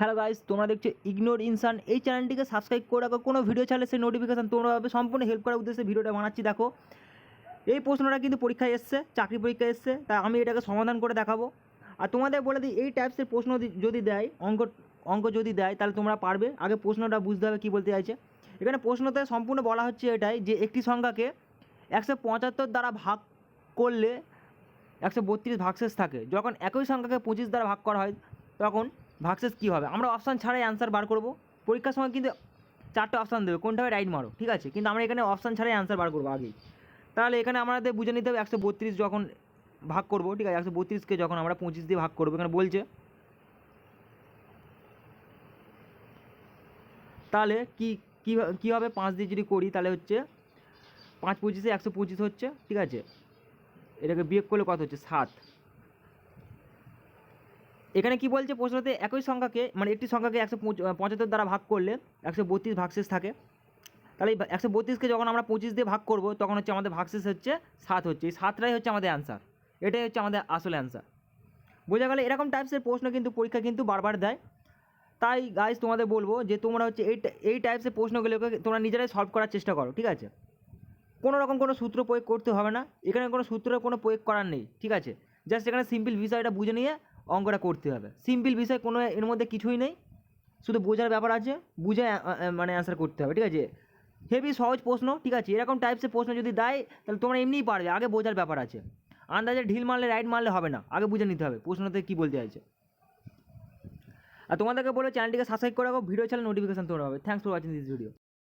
Hello guys তোমরা দেখছ ignore ইনসান এই চ্যানেলটিকে সাবস্ক্রাইব করে রাখো। কোনো ভিডিও ছাড়লে সেই নোটিফিকেশান তোমরা পাবে। সম্পূর্ণ হেল্প করার উদ্দেশ্যে ভিডিওটা বানাচ্ছি, দেখো। এই প্রশ্নটা কিন্তু পরীক্ষায় এসছে, চাকরি পরীক্ষায় এসছে। তাই আমি এটাকে সমাধান করে দেখাবো। আর তোমাদের বলে দিই, এই টাইপসের প্রশ্ন যদি দেয়, অঙ্ক অঙ্ক যদি দেয়, তাহলে তোমরা পারবে। আগে প্রশ্নটা বুঝতে হবে কী বলতে চাইছে। এখানে প্রশ্নতে সম্পূর্ণ বলা হচ্ছে এটাই যে, একটি সংখ্যাকে একশো পঁচাত্তর দ্বারা ভাগ করলে একশো বত্রিশ ভাগশেষ থাকে। যখন একই সংখ্যাকে পঁচিশ দ্বারা ভাগ করা হয়, তখন ভাগশেষ কী হবে? আমরা অপশান ছাড়াই অ্যান্সার বার করব। পরীক্ষার সময় কিন্তু চারটে অপশান দেবে, কোনটা রাইট মারো, ঠিক আছে? কিন্তু আমরা এখানে অপশান ছাড়াই অ্যান্সার বার করব আগেই। তাহলে এখানে আমাদের বুঝে নিতে হবে একশো বত্রিশ যখন ভাগ করব, ঠিক আছে? একশো বত্রিশকে যখন আমরা পঁচিশ দিয়ে ভাগ করব, এখানে বলছে। তাহলে কি, কী কী হবে? পাঁচ দিয়ে যদি করি, তাহলে হচ্ছে পাঁচ পঁচিশে একশো পঁচিশ হচ্ছে, ঠিক আছে? এটাকে বিয়োগ করলে কত হচ্ছে? সাত। এখানে কি বলছে? প্রশ্নতে একই সংখ্যাকে মানে একটি সংখ্যাকে একশো পঁচাত্তর দ্বারা ভাগ করলে একশো বত্রিশ ভাগশেষ থাকে। তাহলে এই একশো বত্রিশকে যখন আমরা পঁচিশ দিয়ে ভাগ করব, তখন হচ্ছে আমাদের ভাগশেষ হচ্ছে সাত হচ্ছে। এই সাতটাই হচ্ছে আমাদের অ্যান্সার এটাই হচ্ছে আমাদের আসল অ্যান্সার বোঝা গেলে এরকম টাইপসের প্রশ্ন কিন্তু পরীক্ষা কিন্তু বারবার দেয়। তাই গাইজ তোমাদের বলব যে তোমরা হচ্ছে এই এই টাইপসের প্রশ্নগুলোকে তোমরা নিজেরাই সলভ করার চেষ্টা করো, ঠিক আছে? কোনো রকম কোনো সূত্র প্রয়োগ করতে হবে না। এখানে কোনো সূত্রের কোনো প্রয়োগ করার নেই, ঠিক আছে? জাস্ট এখানে সিম্পল বিষয়টা বুঝে নিয়ে অঙ্কটা করতে হবে। সিম্পল বিষয়, কোনো এর মধ্যে কিছুই নেই। শুধু বোঝার ব্যাপার আছে, বুঝে মানে অ্যান্সার করতে হবে, ঠিক আছে? হেভি সহজ প্রশ্ন, ঠিক আছে? এরকম টাইপসের প্রশ্ন যদি দেয়, তাহলে তোমরা এমনিই পারবে, আগে বোঝার ব্যাপার আছে। আন্দাজে ঢিল মারলে রাইট মারলে হবে না, আগে বুঝে নিতে হবে প্রশ্নতে কী বলতে চাইছে। আর তোমাদেরকে বলে চ্যানেলটিকে সাবস্ক্রাইব করে রাখো ভিডিও ছাড়লে নোটিফিকেশন তোমরা হবে। Thanks for watching this video